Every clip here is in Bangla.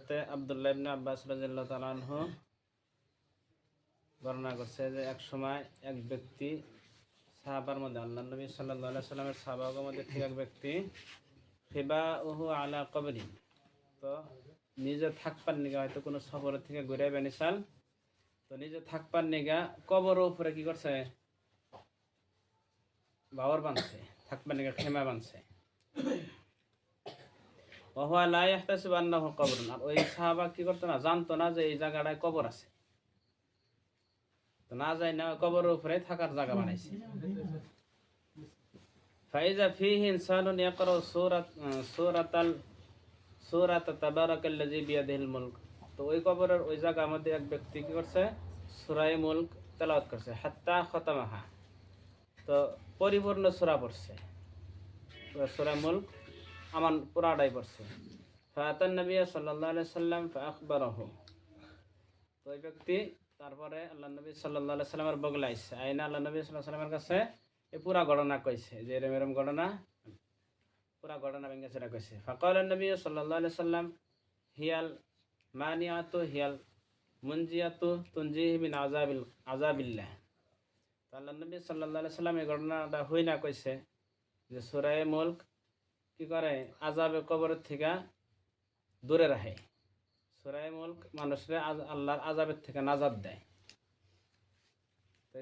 হজরতে আবদুল্লাহ ইবনে আব্বাস রাজিয়াল্লাহু তাআলা আনহু বর্ণনা করছে যে এক সময় এক ব্যক্তি সাহাবার মধ্যে আল্লাহ নবী আলাইহি সাল্লামের সাহাবাগের মধ্যে থেকে এক ব্যক্তি ফিবা উহু আলা কবরি তো নিজে থাকবার নিগা হয়তো কোনো সফর থেকে ঘুরে বেনিসাল তো নিজে থাকবার নিগা কবরের উপরে কি করছে? বাবর বানছে থাকবার নিগা খেমা বানছে ওহুয়া লা ইয়াহতাসিবু আন্নাহু কবরুন আর ওই সাহাবা কি করতো না জানতো না যে এই জায়গাটায় কবর আছে। তো না যায় না কবরের উপরে থাকার জায়গা বানাইছে। ফাইজা ফিহি ইনসানুন ইয়াকরা সূরাত সূরাতাল সূরাত তাবারাকাল্লাযী বিয়াদিহিল মুলক। তো ওই কবরের ওই জায়গার মধ্যে এক ব্যক্তি কি করছে সূরায়ে মুলক তেলাওয়াত করছে হাত্তা খতামাহা। তো পরিপূর্ণ সূরা পড়ছে। সূরা মুলক আমার পুরাটাই পড়ছে। ফাতান নবী আলাইহি সাল্লাম ফাখবারাহু তো ওই ব্যক্তি তারপরে আল্লাহ নবী আলাইহি সাল্লামের বগলে আইছে। আইনা আল্লাহ নবী আলাইহি সাল্লামের কাছে এই পুরা ঘটনা কইছে, যে এরম এরম ঘটনা, পুরা ঘটনা ভেঙে সেটা কইছে। ফাকাল নবী আলাইহি সাল্লাম, হিয়াল মানিয়াতু, হিয়াল মুনজিয়াতু তুনজিহি মিন আযাবিল, আযাবিল্লাহ। তো আল্লাহ নবী আলাইহি সাল্লাম এই ঘটনাটা হই না কইছে যে সূরা মুলক কি করে? আজাবে কবরের থেকে দূরে রাখে। সুরাই মুলক মানুষের আল্লাহর আজাবের থেকে নাজাদ দেয়।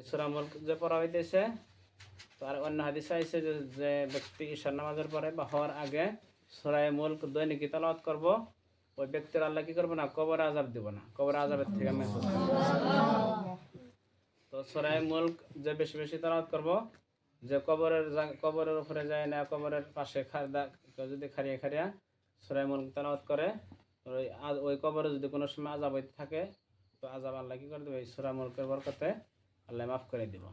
সুরা মুলক যে পড়া হইতেছে, তো আর অন্য হাদিসে আইছে যে ব্যক্তি ঈশ্বর নামাজের পরে বা হওয়ার আগে সুরাই মুলক দৈনিক তালাওয়াত করব। ওই ব্যক্তির আল্লাহ কি করব না, কবর আজাব দিব না। কবর আজাবের থেকে করবে। তো সুরাই মুলক যে বেশি বেশি তালাওয়াত করব যে কবরের কবরের উপরে যায় না, কবরের পাশে খারদা যদি খারিয়ে খারিয়া সুরাই মুলক তালাওয়াত করে ওই ওই কবরে যদি কোনো সময় আজাব হইতে থাকে, তো আজাব আল্লাহ কী করে দেবে? এই সুরা মুলকের বরকতে আল্লাহ মাফ করে দিব।